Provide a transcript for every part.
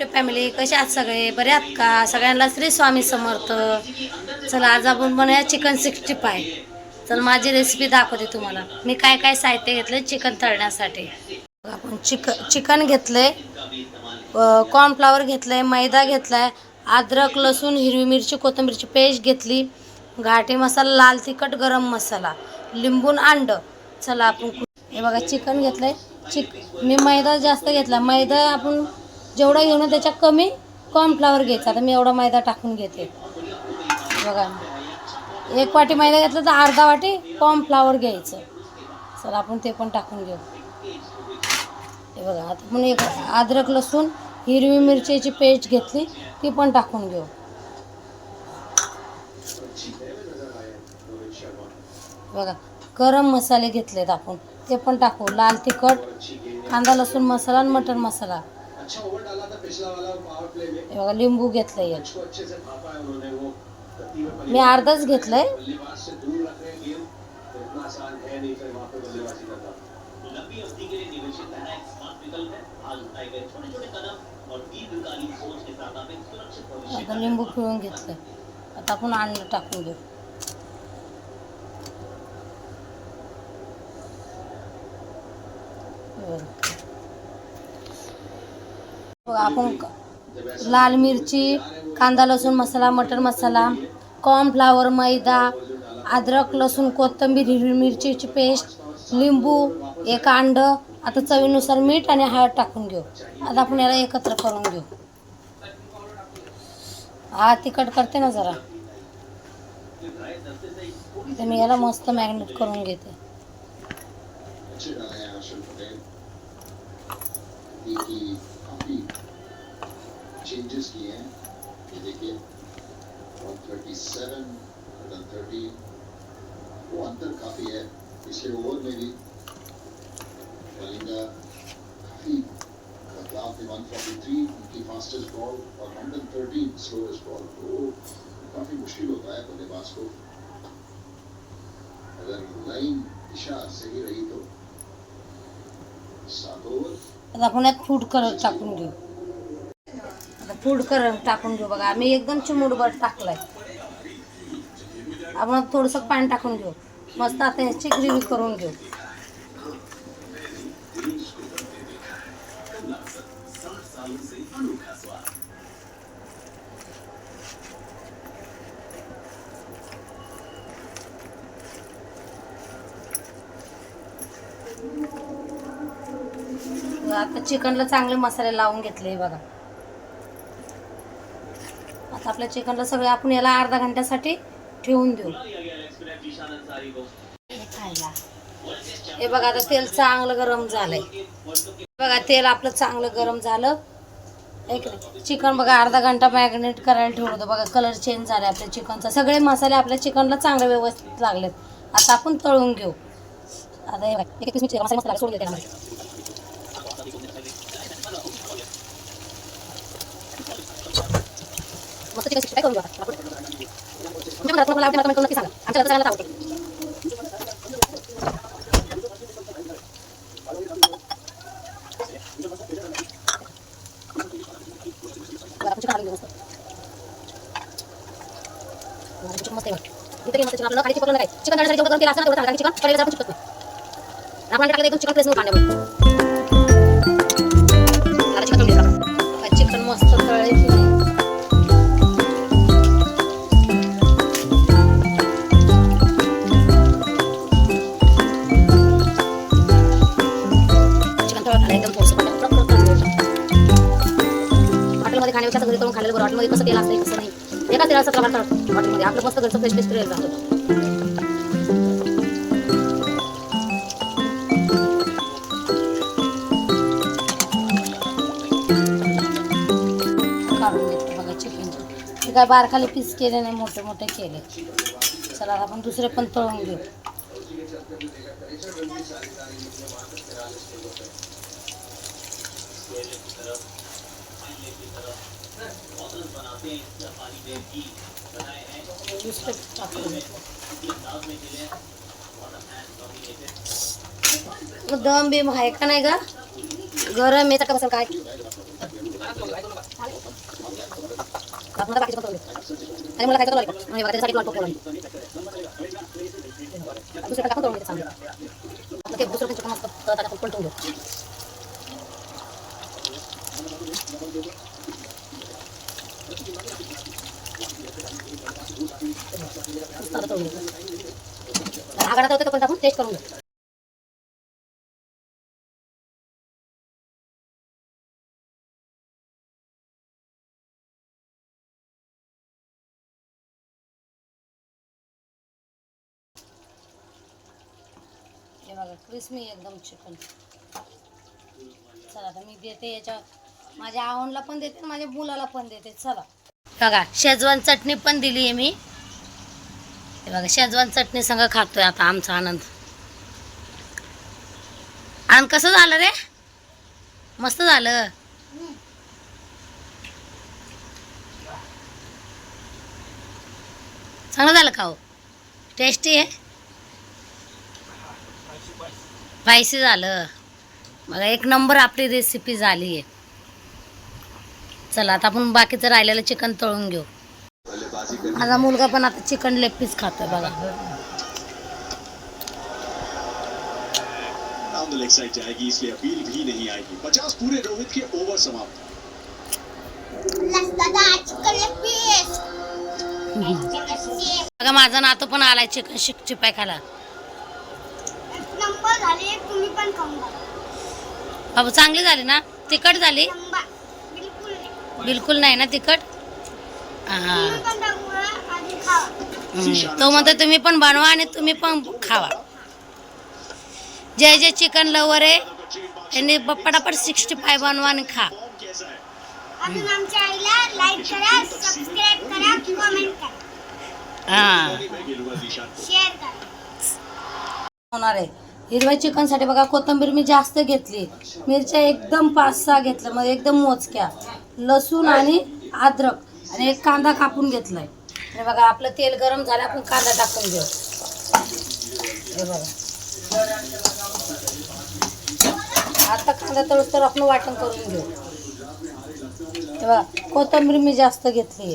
YouTube family कसे आहात सगळे? बरे आहात का? सगळ्यांना श्री स्वामी समर्थ. चला आज आपण बनवूया चिकन सिक्स्टी फाय चल माझी रेसिपी दाखवते तुम्हाला. मी काय काय साहित्य घेतलं चिकन तळण्यासाठी. आपण चिक चिकन घेतलं आहे कॉर्नफ्लावर आहे मैदा घेतलाय अद्रक लसूण हिरवी मिरची कोथिंबीरची पेस्ट घेतली घाटी मसाला लाल तिखट गरम मसाला लिंबून अंड. चला आपण हे बघा चिकन घेतलंय. चिक मी मैदा जास्त घेतला. मैदा आपण जेवढा घेऊ ना त्याच्या कमी कॉर्नफ्लावर घ्यायचा. आता मी एवढा मैदा टाकून घेते. बघा. एक वाटी मैदा घेतला तर अर्धा वाटी कॉर्नफ्लावर घ्यायचं. चला आपण ते पण टाकून घेऊ. हे बघा आता आपण एक अद्रक लसूण हिरवी मिरचीची पेस्ट घेतली ती पण टाकून घेऊ. बघा गरम मसाले घेतलेत आपण. ते पण टाकू. लाल तिखट कांदा लसूण मसाला आणि मटण मसाला. बघा लिंबू घेतलं एक मी अर्धाच घेतलंय. आता लिंबू पिळून घेतलंय. आता आपण अंड टाकून घेऊ बघा. बघा, आपण लाल मिरची कांदा लसूण मसाला मटर मसाला कॉर्नफ्लावर मैदा अद्रक लसूण कोथिंबीर हिरवी मिरचीची पेस्ट लिंबू एक अंड आता चवीनुसार मीठ आणि हळद टाकून घेऊ. आता आपण याला एकत्र करून घेऊ. हा तिखट करते ना जरा. तर मी याला मस्त मॅग्नेट करून घेते. काफ़ी चेंजेस किए हैं। ये देखिए 137 130 वो अंतर काफ़ी है। पिछले ओवर में भी कलिंगा काफ़ी बदलाव थे। 143 उनकी फास्टेस्ट बॉल और 113 स्लोएस्ट बॉल तो काफ़ी मुश्किल होता है बल्लेबाज को। अगर लाइन दिशा सही रही तो। सात ओवर। आता आपण यात फूड कलर टाकून घेऊ. आता फूड कलर टाकून घेऊ बघा. मी एकदम चिमूटभर टाकलाय. आपण थोडंसं पाणी टाकून घेऊ. मस्त आता याची ग्रेव्ही करून घेऊ. आता चिकनला चांगले मसाले लावून घेतले बघा. आता आपल्या चिकनला सगळे आपण याला अर्धा घंट्यासाठी ठेवून देऊ. हे खायला. हे बघा आता तेल चांगलं गरम झालंय. बघा तेल आपलं चांगलं गरम झालं. चिकन बघा अर्धा घंटा मॅग्नेट करायला ठेवलं होतं. बघा कलर चेंज झाले आपल्या चिकनचा. सगळे मसाले आपल्या चिकनला चांगले व्यवस्थित लागलेत. आता आपण तळून घेऊ. आता हे बघा, एक मसाले सोडून देते मस्त चिकन सिक्स्टी करून घेऊ आता. तुमच्या घरात कोणाला आवडते मला comment करून नक्की सांगा आमच्या घरात सगळ्यांनाच आवडते बरं, आपण चिकन घालून घेऊ मस्त. बरं, चिकन मस्त आहे बघ. इथं काही मस्त चिकन आपल्याला खाली चिपकलं नाही. चिकन तळण्यासाठी मध्ये कसं तेल असतं कसं नाही. एका तेलाचं प्रमाण तळत हॉटेलमध्ये आपलं मस्त घरचं फ्रेश फ्रेश तेल राहतं ते काय बारखाले पीस केले नाही मोठे मोठे केले. चला आपण दुसरे पण तळून घेऊ. Thank you घेऊ. मग दम बिम आहे का नाही का गरम याचा का काय? आपण बाकीचं पण आणि मला काय तर बघा, त्याच्यासाठी दुसरं टाकून ते दुसरं पण टाकून तळून घेऊ. आणि आपण टेस्ट करून घेऊ. हे बघा क्रिस्मी एकदम चिकन चला आता मी देते याच्या माझ्या आवनला पण देते माझ्या मुलाला पण देते. चला. बघा शेजवान चटणी पण दिली आहे मी. हे बघा शेजवान चटणी संग खातोय आता आमचा आनंद. आनंद कसं झालं रे? मस्त झालं. चांगलं झालं खाऊ टेस्टी हो? आहे? स्पायसी झालं. बघा एक नंबर आपली रेसिपी झाली आहे. चला आता आपण बाकीचं राहिलेलं चिकन तळून घेऊ. माझा मुलगा पण आता चिकन लेग पीस खातोय बघा. डाउन द लेग साइड जाएगी इसलिए अपील भी नहीं आएगी। पचास पूरे रोहित के ओवर समाप्त। बघा माझा नातू पण आलाय चिकन शिक चिपाय खाला नंबर झाले तुम्ही पण खाऊन बघा. बाबू चांगली झाली ना? तिखट झाली? नंबर. बिलकुल नाही. बिलकुल नाही ना तिखट हा तुम्ही पण दाखवा आधी खावा हम्म. तो म्हणतो तुम्ही पण बनवा आणि तुम्ही पण खावा. जे जे चिकन लवर आहे. त्यांनी पटापट सिक्स्टी फाय बनवा आणि खा. है. हा होणार आहे. हिरव्या चिकनसाठी बघा कोथिंबीर मी जास्त घेतली. मिरच्या एकदम पाच सहा घेतल्या म्हणजे एकदम मोजक्या. लसूण आणि अद्रक. आणि एक कांदा कापून घेतलाय. आणि बघा आपलं तेल गरम झालं आपण कांदा टाकून घेऊ. हे बघा. आता कांदा तळूस तर आपण वाटण करून घेऊ. तेव्हा बघा कोथिंबीर मी जास्त घेतली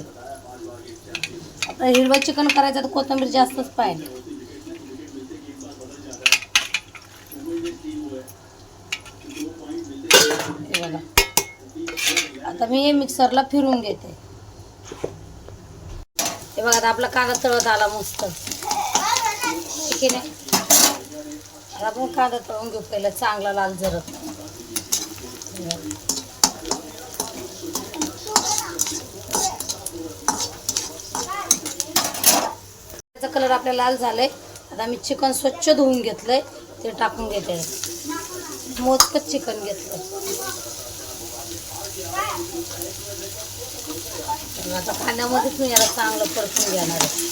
आता हिरवं चिकन करायचं तर कोथिंबीर जास्तच पाहिजे. आता मी हे मिक्सरला फिरून घेते. हे बघा आता आपला कांदा तळत आला मस्त. ठीक आहे आता आपण कांदा तळून घेऊ पहिला चांगला लाल जरत. त्याचा कलर आपल्या लाल झालाय. आता मी चिकन स्वच्छ धुवून घेतलंय ते टाकून घेते. मोजकच चिकन घेतलं आता खाण्यामध्येच मी याला चांगलं परतून घेणार आहे.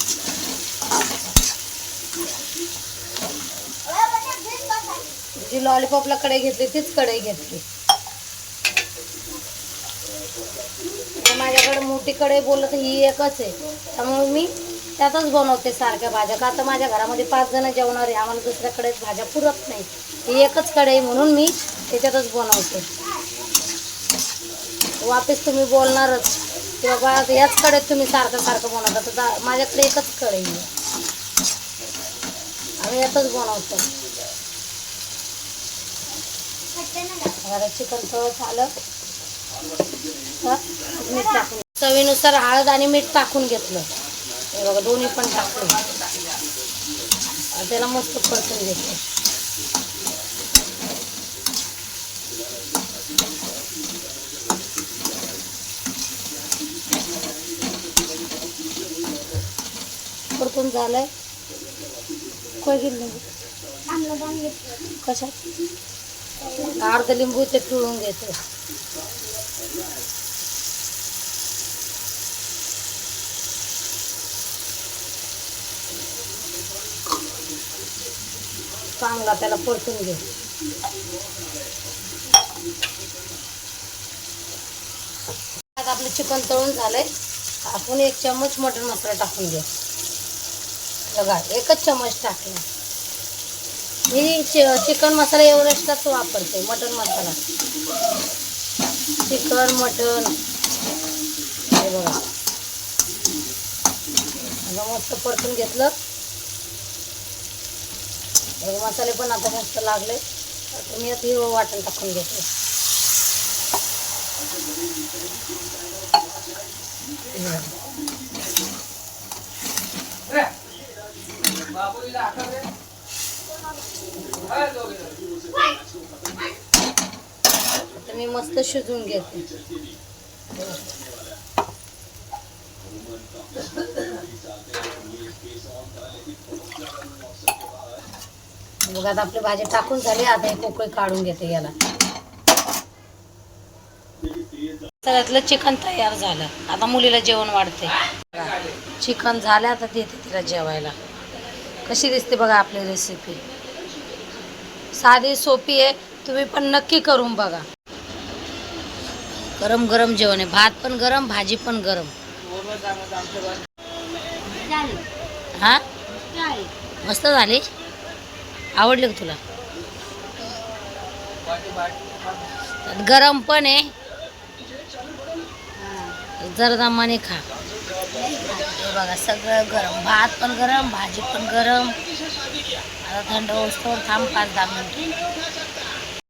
जी लॉलीपॉपला कढई घेतली तीच कढई घेतली. माझ्याकडे मोठी कढई बोललं तर ही एकच आहे. त्यामुळे मी त्यातच बनवते सारख्या भाज्या. का तर माझ्या घरामध्ये पाच जण जेवणार आहे. आम्हाला दुसऱ्याकडेच भाज्या पुरत नाही. ही एकच कढई म्हणून मी त्याच्यातच बनवते. वापस तुम्ही बोलणारच. की बाबा याच कडेत तुम्ही सारखं सारखं बनवता तर माझ्याकडे एकच कडे आम्ही यातच बनवतो. चिकन थोडं झालं. तर मीठ टाकून. चवीनुसार हळद आणि मीठ टाकून घेतलं. हे बघा दोन्ही पण टाकलं. त्याला मस्त परतून घेतलं. परतून झालंय. काय लिंबू कशात? अर्ध लिंबू ते पिळून घेतो. चांगला त्याला परतून घे. आपलं चिकन तळून झालंय. आपण एक चम्मच मटण मसाला टाकून घे बघा एकच चम्मच टाकला. मी चिकन मसाला एवढ्याच वापरते मटन मसाला. चिकन मटन हे बघा. आता मस्त परतून घेतलं. मसाले पण आता मस्त लागले. आता मी आता हे वाटण टाकून घेते हे बघा. आता मी मस्त शिजून घेते. बघा आता आपली भाजी टाकून झाली आता हे पोकळी काढून घेते याला. सगळ्यातलं चिकन तयार झालं. आता मुलीला जेवण वाढते. चिकन झालं आता देते तिला जेवायला. कशी दिसते बघा आपली रेसिपी साधी सोपी आहे तुम्ही पण नक्की करून बघा. गरम गरम जेवण आहे. भात पण गरम भाजी पण गरम. हा? मस्त झाली? आवडली का तुला? गरम पण आहे. जरदामाने खा. बघा सगळं गरम. भात पण गरम भाजी पण गरम. आता थंड होतो थांब पाच दहा मिनिट.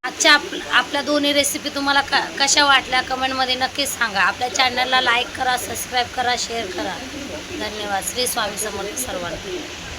आजच्या आप आपल्या दोन्ही रेसिपी तुम्हाला क कशा वाटल्या कमेंटमध्ये नक्कीच सांगा. आपल्या चॅनलला लाईक करा सबस्क्राईब करा शेअर करा. धन्यवाद. श्री स्वामी समर्थ सर्वांना.